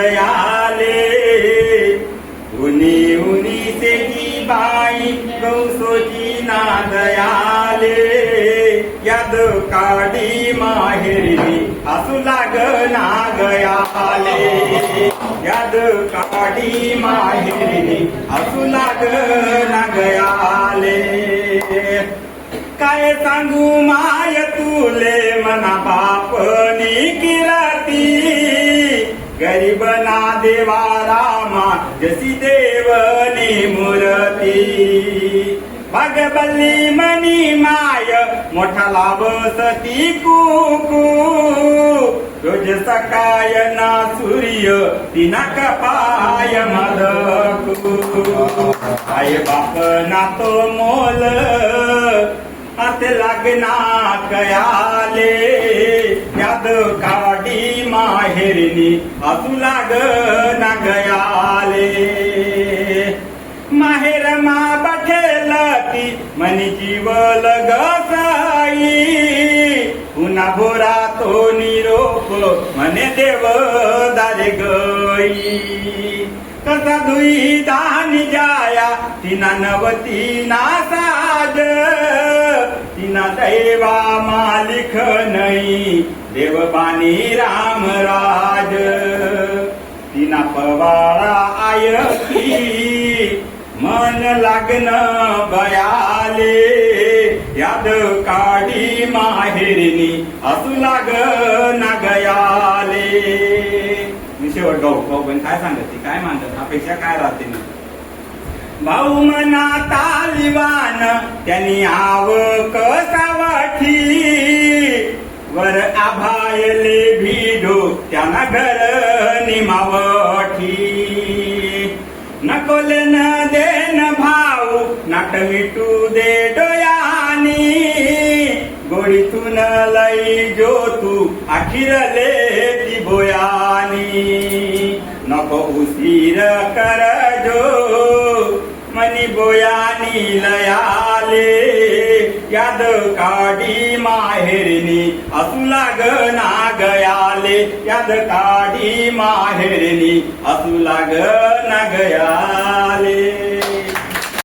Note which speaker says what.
Speaker 1: दयाले। उनी उनी से की बाई गौसोची ना दयाले। याद काडी माहेरी असू लाग ना गयाले। याद काडी माहेरी असू लाग ना गयाले। काय सांगू मा गरीब ना देवा रामा जशी देवनी मूर्ती. भगबल्ली मनी माय मोठा लाभ सती कुकू. रोज सकाय ना सूर्य तिना कपाय मदकू. आय बाप ना तो मोल हात लागना कयाले. याद का माहेरनी असू लाग ना गयाले. माहेर मा बठेल ती मनी जीवल गसाई. पुन्हा बोरा तो निरोप मने देव दारे गई. कसा धुई दानी जाया तिना नवती ना साज. तिना दैवा मालिक नाही देवबानी राम राज तिना पवाळा आयती. मन लागन बयाले याद काढी माहेरिनी असू लाग ना गयाले. मी शेवट गाऊ गाऊ पण काय सांगत ती काय मानतात? अपेक्षा काय राहते ना? भाऊ मना तालिबान त्यांनी आव कसावाठी वर आभायले भिडो त्यांना घर निमावठी. नकोले न देन भाऊ नाट मिटू दे डोयानी. गोडीतून लई जो तू अखिरले ती बोयानी. नको उशीर कर जो मनी बोयानी लयाले. याद काडी माहेरनी असू लाग ना गयाले याद काढी माहेरनी असू लाग ना गयाले